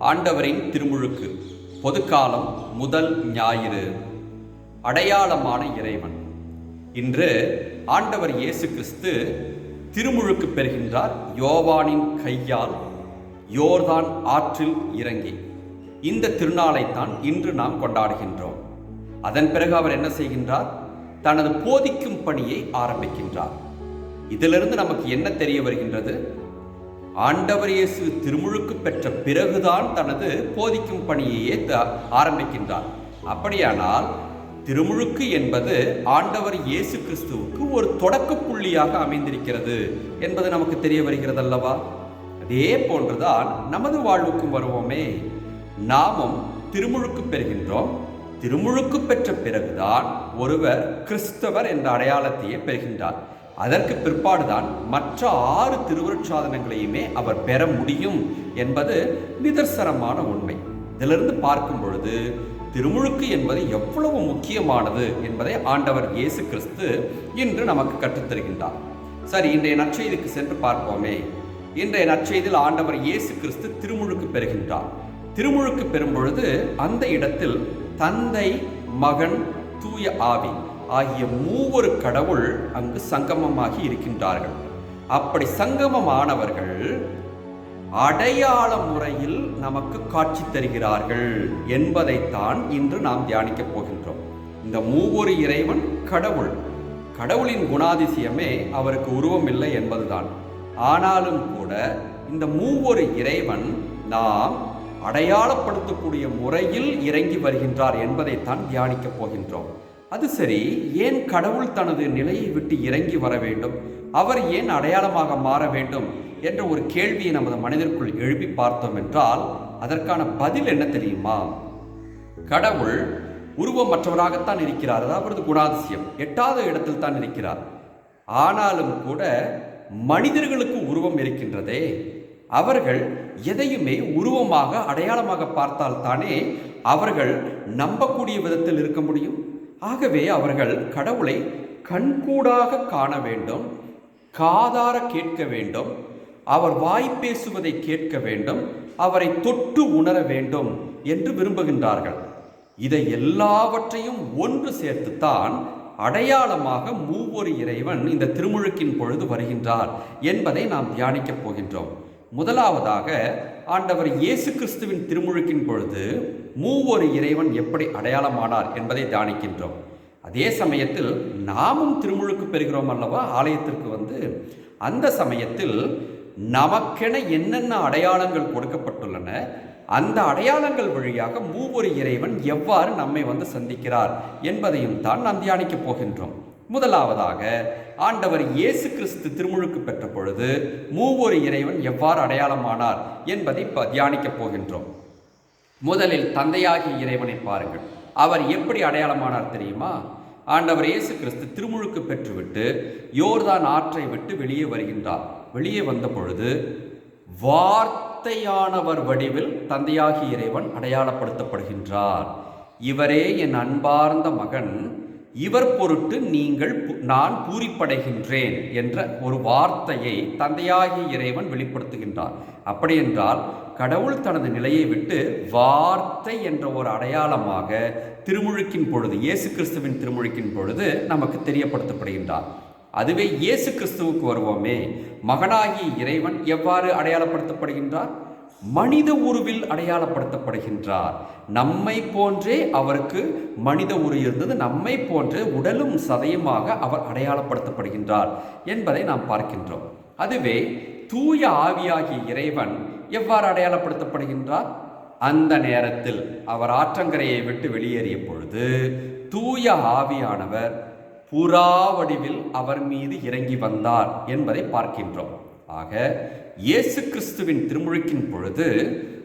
ஆண்டவரின் திருமுழுக்கு பொதுக்காலம் முதல் ஞாயிறு. அடையாளமான இறைவன். இன்று ஆண்டவர் இயேசு கிறிஸ்து திருமுழுக்கு பெறுகின்றார் யோவானின் கையால். யோர்தான் ஆற்றில் இறங்கி. இந்த திருநாளைத்தான் இன்று நாம் கொண்டாடுகின்றோம். அதன் பிறகு அவர் என்ன செய்கின்றார்? தனது போதிக்கும் பணியை ஆரம்பிக்கின்றார். இதிலிருந்து நமக்கு என்ன தெரிய வருகின்றது? ஆண்டவர் இயேசு திருமுழுக்கு பெற்ற பிறகுதான் தனது போதிக்கும் பணியையே த- ஆரம்பிக்கின்றார். அப்படியானால் திருமுழுக்கு என்பது ஆண்டவர் இயேசு கிறிஸ்துவுக்கு ஒரு தொடக்க புள்ளியாக அமைந்திருக்கிறது என்பது நமக்கு தெரிய வருகிறது அல்லவா அதே போன்றுதான் நமது வாழ்வுக்கும் வருவோமே. நாமும் திருமுழுக்கு பெறுகின்றோம். திருமுழுக்கு பெற்ற பிறகுதான் ஒருவர் கிறிஸ்தவர் என்ற அடையாளத்தையே பெறுகின்றார். அதற்கு பிற்பாடுதான் மற்ற ஆறு திருவருட்சாதனங்களையுமே அவர் பெற முடியும் என்பது நிதர்சனமான உண்மை. இதிலிருந்து பார்க்கும் பொழுது திருமுழுக்கு என்பது எவ்வளவு முக்கியமானது என்பதை ஆண்டவர் இயேசு கிறிஸ்து இன்று நமக்கு கற்றுத்தருகின்றார் சரி இன்றைய நற்செய்திக்கு சென்று பார்ப்போமே. இன்றைய நற்செய்தியில் ஆண்டவர் இயேசு கிறிஸ்து திருமுழுக்கு பெறுகின்றார். திருமுழுக்கு பெறும் பொழுது அந்த இடத்தில் தந்தை மகன் தூய ஆவி ஆகிய மூவரு கடவுள் அங்கு சங்கமமாகி இருக்கின்றார்கள். அப்படி சங்கமமானவர்கள் அடையாள முறையில் நமக்கு காட்சி தருகிறார்கள் என்பதைத்தான் இன்று நாம் தியானிக்கப் போகின்றோம். இந்த மூவொரு இறைவன் கடவுள். கடவுளின் குணாதிசயமே அவருக்கு உருவம் இல்லை என்பதுதான். ஆனாலும் கூட இந்த மூவொரு இறைவன் நாம் அடையாளப்படுத்தக்கூடிய முறையில் இறங்கி வருகின்றார் என்பதைத்தான் தியானிக்கப் போகின்றோம். அது சரி ஏன் கடவுள் தனது நிலையை விட்டு இறங்கி வர வேண்டும்? அவர் ஏன் அடையாளமாக மாற வேண்டும்? என்ற ஒரு கேள்வியை நமது மனிதருக்குள் எழுப்பி பார்த்தோம் என்றால் அதற்கான பதில் என்ன தெரியுமா? கடவுள் உருவமற்றவராகத்தான் இருக்கிறார். அதாவது அவரது குணாதிசயம் எட்டாத இடத்தில் தான் இருக்கிறார். ஆனாலும் கூட மனிதர்களுக்கு உருவம் இருக்கின்றதே. அவர்கள் எதையுமே உருவமாக அடையாளமாக பார்த்தால் தானே அவர்கள் நம்பக்கூடிய விதத்தில் இருக்க முடியும்? ஆகவே அவர்கள் கடவுளை கண்கூடாக காண வேண்டும் காதார கேட்க வேண்டும் அவர் வாய் பேசுவதை கேட்க வேண்டும் அவரை தொட்டு உணர வேண்டும் என்று விரும்புகின்றார்கள். இதை எல்லாவற்றையும் ஒன்று சேர்த்துத்தான் அடையாளமாக மூவொரு இறைவன் இந்த திருமுழுக்கின் பொழுது வருகின்றார் என்பதை நாம் தியானிக்கப் போகின்றோம். முதலாவதாக ஆண்டவர் இயேசு கிறிஸ்துவின் திருமுழுக்கின் பொழுது மூவொரு இறைவன் எப்படி அடையாளமானார் என்பதை தியானிக்கின்றோம். அதே சமயத்தில் நாமும் திருமுழுக்கு பெறுகிறோம் அல்லவா? ஆலயத்திற்கு வந்து அந்த சமயத்தில் நமக்கென என்னென்ன அடையாளங்கள் கொடுக்கப்பட்டுள்ளன அந்த அடையாளங்கள் வழியாக மூவொரு இறைவன் எவ்வாறு நம்மை வந்து சந்திக்கிறார் என்பதையும் தான் நாம் தியானிக்கப் போகின்றோம். முதலாவதாக ஆண்டவர் இயேசு கிறிஸ்து திருமுழுக்கு பெற்ற பொழுது மூவொரு இறைவன் எவ்வாறு அடையாளமானார் என்பதை இப்போ தியானிக்கப் போகின்றோம். முதலில் தந்தையாகிய இறைவனை பாருங்கள். அவர் எப்படி அடையாளமானார் தெரியுமா? ஆண்டவர் இயேசு கிறிஸ்து திருமுழுக்கு பெற்றுவிட்டு யோர்தான் ஆற்றை விட்டு வெளியே வருகின்றார். வெளியே வந்த பொழுது வார்த்தையானவர் வடிவில் தந்தையாகிய இறைவன் அடையாளப்படுத்தப்படுகின்றார். இவரே என் அன்பார்ந்த மகன் இவர் பொருட்டு நீங்கள் நான் பூரிப்படைகின்றேன் என்ற ஒரு வார்த்தையை தந்தையாகிய இறைவன் வெளிப்படுத்துகின்றார். அப்படியென்றால் கடவுள் தனது நிலையை விட்டு வார்த்தை என்ற ஒரு அடையாளமாக திருமுழுக்கின் பொழுது இயேசு கிறிஸ்துவின் திருமுழுக்கின் பொழுது நமக்கு தெரியப்படுத்தப்படுகின்றார். அதுவே இயேசு கிறிஸ்துவுக்கு வருவோமே மகனாகிய இறைவன் எவ்வாறு அடையாளப்படுத்தப்படுகின்றார்? மனித உருவில் அடையாளப்படுத்தப்படுகின்றார். நம்மை போன்றே அவருக்கு மனித உரு இருந்தது. நம்மை போன்றே உடலும் சதையுமாக அவர் அடையாளப்படுத்தப்படுகின்றார் என்பதை நாம் பார்க்கின்றோம். அதுவே தூய ஆவியாகிய இறைவன் எவ்வாறு அடையாளப்படுத்தப்படுகின்றார்? அந்த நேரத்தில் அவர் ஆற்றங்கரையை விட்டு வெளியேறிய பொழுது தூய ஆவியானவர் புறா வடிவில் அவர் மீது இறங்கி வந்தார் என்பதை பார்க்கின்றோம். ஆக இயேசு கிறிஸ்துவின் திருமுழுக்கின் பொழுது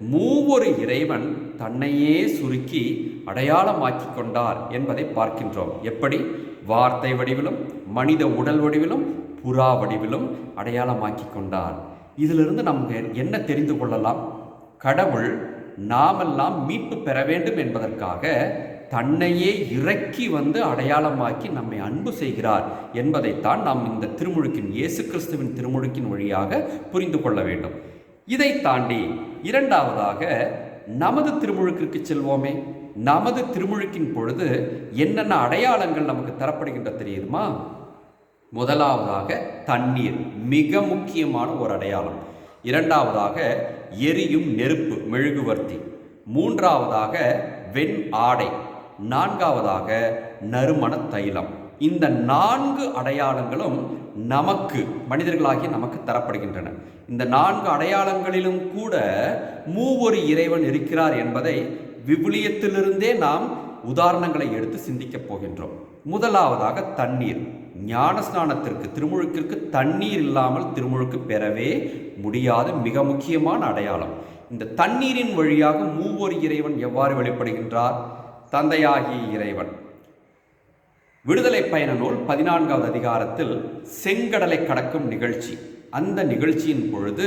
மூவொரு இறைவன் தன்னையே சுருக்கி அடையாளமாக்கி கொண்டார் என்பதை பார்க்கின்றோம். எப்படி? வார்த்தை வடிவிலும் மனித உடல் வடிவிலும் புறா வடிவிலும் அடையாளமாக்கி கொண்டார். இதிலிருந்து நமக்கு என்ன தெரிந்து கொள்ளலாம்? கடவுள் நாமெல்லாம் மீட்பு பெற வேண்டும் என்பதற்காக தன்னையே இறக்கி வந்து அடையாளமாக்கி நம்மை அன்பு செய்கிறார் என்பதைத்தான் நாம் இந்த திருமுழுக்கின் இயேசு கிறிஸ்துவின் திருமுழுக்கின் வழியாக புரிந்து கொள்ள வேண்டும். இதை தாண்டி இரண்டாவதாக நமது திருமுழுக்கிற்கு செல்வோமே நமது திருமுழுக்கின் பொழுது என்னென்ன அடையாளங்கள் நமக்கு தரப்படுகின்ற தெரியுமா? முதலாவதாக தண்ணீர் மிக முக்கியமான ஒரு அடையாளம். இரண்டாவதாக எரியும் நெருப்பு மெழுகுவர்த்தி. மூன்றாவதாக வெண் ஆடை நான்காவதாக நறுமண தைலம். இந்த நான்கு அடையாளங்களும் நமக்கு மனிதர்களாகி நமக்கு தரப்படுகின்றன. இந்த நான்கு அடையாளங்களிலும் கூட மூவொரு இறைவன் இருக்கிறார் என்பதை விவிலியத்திலிருந்தே நாம் உதாரணங்களை எடுத்து சிந்திக்கப் போகின்றோம். முதலாவதாக தண்ணீர். ஞான ஸ்நானத்திற்கு திருமுழுக்கிற்கு தண்ணீர் இல்லாமல் திருமுழுக்கு பெறவே முடியாத. மிக முக்கியமான அடையாளம். இந்த தண்ணீரின் வழியாக மூவொரு இறைவன் எவ்வாறு வெளிப்படுகின்றார்? தந்தையாகி இறைவன். விடுதலை பயண நூல் பதினான்காவது அதிகாரத்தில் செங்கடலை கடக்கும் நிகழ்ச்சி. அந்த நிகழ்ச்சியின் பொழுது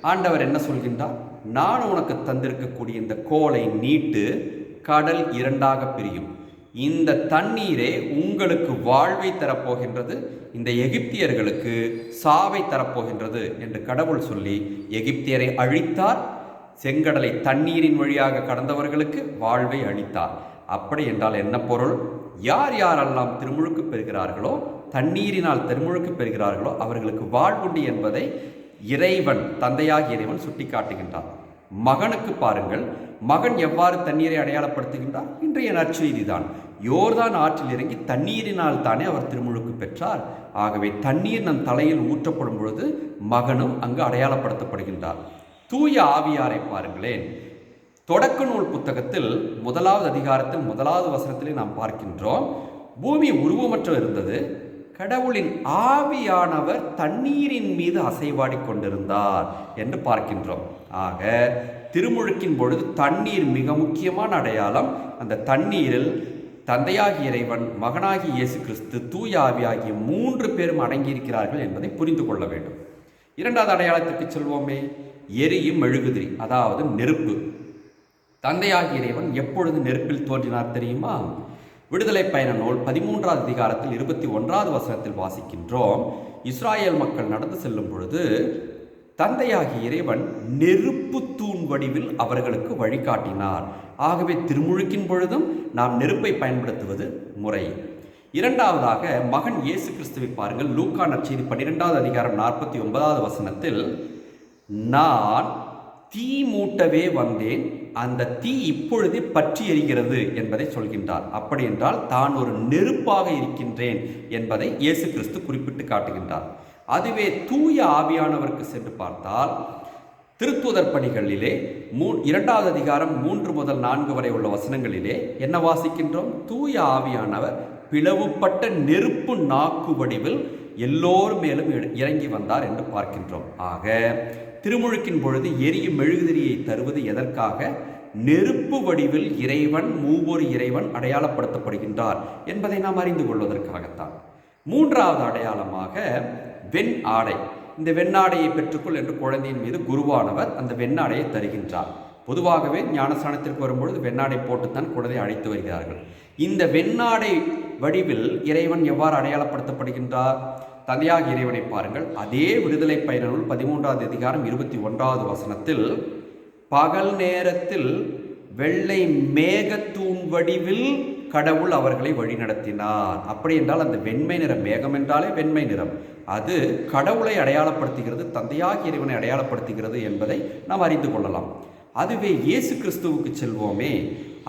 ஆண்டவர் என்ன சொல்கின்றார்? நான் உனக்கு தந்திருக்கக்கூடிய இந்த கோலை நீட்டு கடல் இரண்டாக பிரியும். இந்த தண்ணீரே உங்களுக்கு வாழ்வை தரப்போகின்றது இந்த எகிப்தியர்களுக்கு சாவை தரப்போகின்றது என்று கடவுள் சொல்லி எகிப்தியரை அழித்தார். செங்கடலை தண்ணீரின் வழியாக கடந்தவர்களுக்கு வாழ்வை அளித்தார். அப்படி என்றால் என்ன பொருள்? யார் யாரெல்லாம் திருமுழுக்கு பெறுகிறார்களோ தண்ணீரினால் திருமுழுக்கு பெறுகிறார்களோ அவர்களுக்கு வாழ்வுண்டு என்பதை இறைவன் தந்தையாக இறைவன் சுட்டிக்காட்டுகின்றான். மகனுக்கு பாருங்கள் மகன் எவ்வாறு தண்ணீரை அடையாளப்படுத்துகின்றார்? இன்றைய நற்செய்தி தான் யோர்தான் ஆற்றில் இறங்கி தண்ணீரினால் தானே அவர் திருமுழுக்கு பெற்றார். ஆகவே தண்ணீர் நம் தலையில் ஊற்றப்படும் பொழுது மகனும் அங்கு அடையாளப்படுத்தப்படுகின்றார். தூய ஆவியாரை பாருங்களேன். தொடக்க நூல் புத்தகத்தில் முதலாவது அதிகாரத்தில் முதலாவது வசனத்திலே நாம் பார்க்கின்றோம். பூமி உருவமற்ற இருந்தது. கடவுளின் ஆவியானவர் தண்ணீரின் மீது அசைவாடி கொண்டிருந்தார் என்று பார்க்கின்றோம். ஆக திருமுழுக்கின் பொழுது தண்ணீர் மிக முக்கியமான அடையாளம். அந்த தண்ணீரில் தந்தையாகிய இறைவன் மகனாகிய இயேசு கிறிஸ்து தூயாவி ஆகிய மூன்று பேரும் அடங்கியிருக்கிறார்கள் என்பதை புரிந்து கொள்ள வேண்டும். இரண்டாவது அடையாளத்திற்கு செல்வோமே எரியும் மெழுகுதிரி அதாவது நெருப்பு. தந்தையாகிய இறைவன் எப்பொழுது நெருப்பில் தோன்றினார் தெரியுமா? விடுதலை பயண நூல் பதிமூன்றாவது அதிகாரத்தில் இருபத்தி ஒன்றாவது வசனத்தில் வாசிக்கின்றோம். இஸ்ராயேல் மக்கள் நடந்து செல்லும் பொழுது தந்தையாகிய இறைவன் நெருப்பு தூண் வடிவில் அவர்களுக்கு வழிகாட்டினார். ஆகவே திருமுழுக்கின் பொழுதும் நாம் நெருப்பை பயன்படுத்துவது முறை. இரண்டாவதாக மகன் இயேசு கிறிஸ்துவை பாருங்கள். லூக்கா நற்செய்தி பன்னிரெண்டாவது அதிகாரம் நாற்பத்தி ஒன்பதாவது வசனத்தில் நான் தீ மூட்டவே வந்தேன் அந்த தீ இப்பொழுது பற்றி எரிகிறது என்பதை சொல்கின்றார். அப்படி என்றால் தான் ஒரு நெருப்பாக இருக்கின்றேன் என்பதை இயேசு கிறிஸ்து குறிப்பிட்டு காட்டுகின்றார். அதுவே தூய ஆவியானவருக்கு சென்று பார்த்தால் திருத்துதர் பணிகளிலே மூ இரண்டாவது அதிகாரம் மூன்று முதல் நான்கு வரை உள்ள வசனங்களிலே என்ன வாசிக்கின்றோம்? தூய ஆவியானவர் பிளவுபட்ட நெருப்பு நாக்கு வடிவில் எல்லோர் மேலும் இற- இறங்கி வந்தார் என்று பார்க்கின்றோம். ஆக திருமுழுக்கின் பொழுது எரியும் மெழுகுதிரியை தருவது எதற்காக? நெருப்பு வடிவில் இறைவன் மூவொரு இறைவன் அடையாளப்படுத்தப்படுகின்றார் என்பதை நாம் அறிந்து கொள்வதற்காகத்தான். மூன்றாவது அடையாளமாக வெண் ஆடை. இந்த வெண்ணாடையை பெற்றுக்கொள் என்று குழந்தையின் மீது குருவானவர் அந்த வெண்ணாடையை தருகின்றார். பொதுவாகவே ஞானஸ்தானத்திற்கு வரும்பொழுது வெண்ணாடை போட்டுத்தான் குழந்தை அழைத்து வருகிறார்கள். இந்த வெண்ணாடை வடிவில் இறைவன் எவ்வாறு அடையாளப்படுத்தப்படுகின்றார்? தந்தையாக இறைவனை பாருங்கள். அதே விடுதலை பயணனுள் பதிமூன்றாவது அதிகாரம் இருபத்தி ஒன்றாவது வசனத்தில் பகல் நேரத்தில் வெள்ளை மேகத்தூண் வடிவில் கடவுள் அவர்களை வழிநடத்தினார் அப்படி என்றால் அந்த வெண்மை நிறம் மேகம் என்றாலே வெண்மை நிறம். அது கடவுளை அடையாளப்படுத்துகிறது தந்தையாக இறைவனை அடையாளப்படுத்துகிறது என்பதை நாம் அறிந்து கொள்ளலாம். அதுவே இயேசு கிறிஸ்துவுக்கு செல்வோமே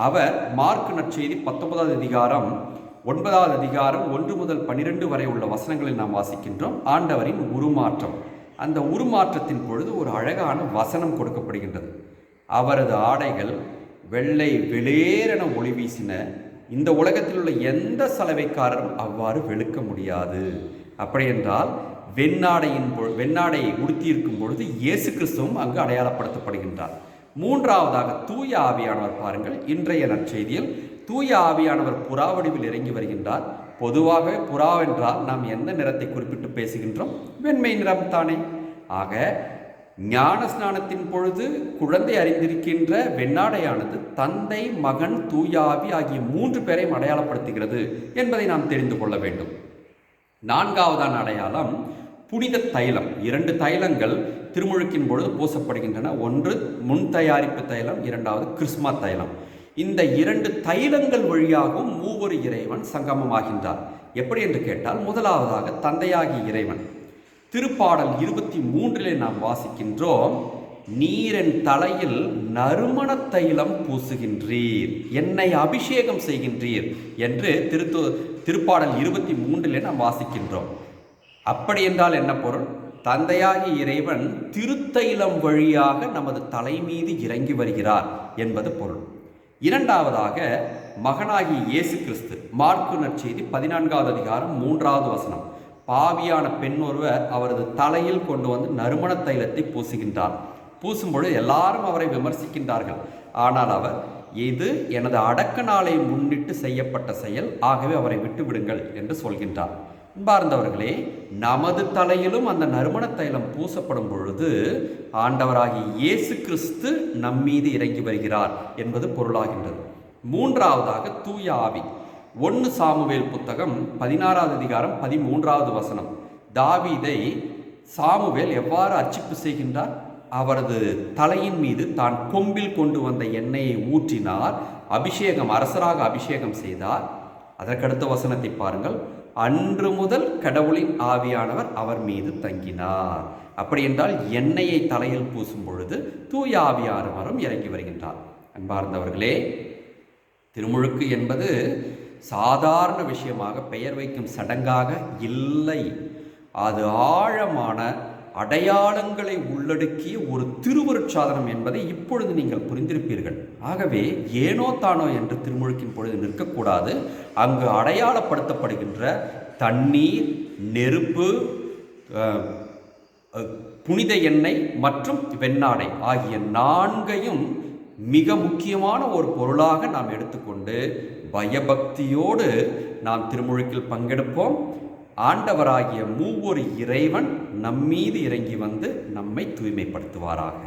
அவர் மார்க் நற்செய்தி பத்தொன்பதாவது அதிகாரம் ஒன்பதாவது அதிகாரம் ஒன்று முதல் பன்னிரெண்டு வரை உள்ள வசனங்களை நாம் வாசிக்கின்றோம். ஆண்டவரின் உருமாற்றம். அந்த உருமாற்றத்தின் பொழுது ஒரு அழகான வசனம் கொடுக்கப்படுகின்றது. அவரது ஆடைகள் வெள்ளை வெளியேறென ஒளி வீசின இந்த உலகத்தில் உள்ள எந்த சலவைக்காரரும் அவ்வாறு வெளுக்க முடியாது. அப்படி என்றால் வெண்ணாடையின் பொ- வெண்ணாடையை உடுத்தியிருக்கும் பொழுது இயேசு கிறிஸ்துவும் அங்கு அடையாளப்படுத்தப்படுகின்றார். மூன்றாவதாக தூய ஆவியானவர் பாருங்கள் இன்றைய நற்செய்தியில் தூய ஆவியானவர் புறா வடிவில் இறங்கி வருகின்றார். பொதுவாகவே புறா என்றால் நாம் எந்த நிறத்தை குறிப்பிட்டு பேசுகின்றோம்? வெண்மை நிறம் தானே. ஆக ஞான ஸ்நானத்தின் பொழுது குழந்தை அறிந்திருக்கின்ற வெண்ணாடையானது தந்தை மகன் தூயாவி ஆகிய மூன்று பேரையும் அடையாளப்படுத்துகிறது என்பதை நாம் தெரிந்து கொள்ள வேண்டும். நான்காவதான அடையாளம் புனித தைலம். இரண்டு தைலங்கள் திருமுழுக்கின் பொழுது பூசப்படுகின்றன. ஒன்று முன் தயாரிப்பு தைலம் இரண்டாவது கிறிஸ்மா தைலம். இந்த இரண்டு தைலங்கள் வழியாகவும் மூவொரு இறைவன் சங்கமமாகின்றார் எப்படி என்று கேட்டால் முதலாவதாக தந்தையாகி இறைவன். திருப்பாடல் இருபத்தி மூன்றிலே நாம் வாசிக்கின்றோம் நீரின் தலையில் நறுமண தைலம் பூசுகின்றீர் என்னை அபிஷேகம் செய்கின்றீர் என்று திருத்து திருப்பாடல் இருபத்தி மூன்றிலே நாம் வாசிக்கின்றோம். அப்படி என்றால் என்ன பொருள்? தந்தையாகி இறைவன் திருத்தைலம் வழியாக நமது தலை மீது இறங்கி வருகிறார் என்பது பொருள். இரண்டாவதாக மகனாகிய இயேசு கிறிஸ்து. மார்க்கு நற்செய்தி பதினான்காவது அதிகாரம் மூன்றாவது வசனம். பாவியான பெண் ஒருவர் அவரது தலையில் கொண்டு வந்து நறுமண தைலத்தை பூசுகின்றார். பூசும்பொழுது எல்லாரும் அவரை விமர்சிக்கின்றார்கள். ஆனால் அவர் இது எனது அடக்க நாளை முன்னிட்டு செய்யப்பட்ட செயல். ஆகவே அவரை விட்டு விடுங்கள் என்று சொல்கின்றார். அன்பார்ந்தவர்களே நமது தலையிலும் அந்த நறுமண தைலம் பூசப்படும் பொழுது ஆண்டவராகிய இயேசு கிறிஸ்து நம்மீது இறங்கி வருகிறார் என்பது பொருளாகின்றது. மூன்றாவதாக தூய ஆவி. ஒன்று சாமுவேல் புத்தகம் பதினாறாவது அதிகாரம் பதிமூன்றாவது வசனம். தாவீதை சாமுவேல் எவ்வாறு அர்ச்சிப்பு செய்கின்றார்? அவரது தலையின் மீது தான் கொம்பில் கொண்டு வந்த எண்ணெயை ஊற்றினார் அபிஷேகம் அரசராக அபிஷேகம் செய்தார். அதற்கடுத்த வசனத்தை பாருங்கள். அன்று முதல் கடவுளின் ஆவியானவர் அவர் மீது தங்கினார். அப்படி என்றால் எண்ணெயை தலையில் பூசும் பொழுது தூய ஆவியானவரும் இறங்கி வருகின்றார். அன்பார்ந்தவர்களே திருமுழுக்கு என்பது சாதாரண விஷயமாக பெயர் வைக்கும் சடங்காக இல்லை. அது ஆழமான அடையாளங்களை உள்ளடக்கிய ஒரு திருவருட்சாதனம் என்பதை இப்பொழுது நீங்கள் புரிந்திருப்பீர்கள். ஆகவே ஏனோ தானோ என்று திருமுழுக்கின் பொழுது நிற்கக்கூடாது. அங்கு அடையாளப்படுத்தப்படுகின்ற தண்ணீர் நெருப்பு புனித எண்ணெய் மற்றும் வெண்ணாடை ஆகிய நான்கையும் மிக முக்கியமான ஒரு பொருளாக நாம் எடுத்துக்கொண்டு பயபக்தியோடு நாம் திருமுழுக்கில் பங்கெடுப்போம். ஆண்டவராகிய மூவொரு இறைவன் நம்மீது இறங்கி வந்து நம்மை தூய்மைப்படுத்துவாராக.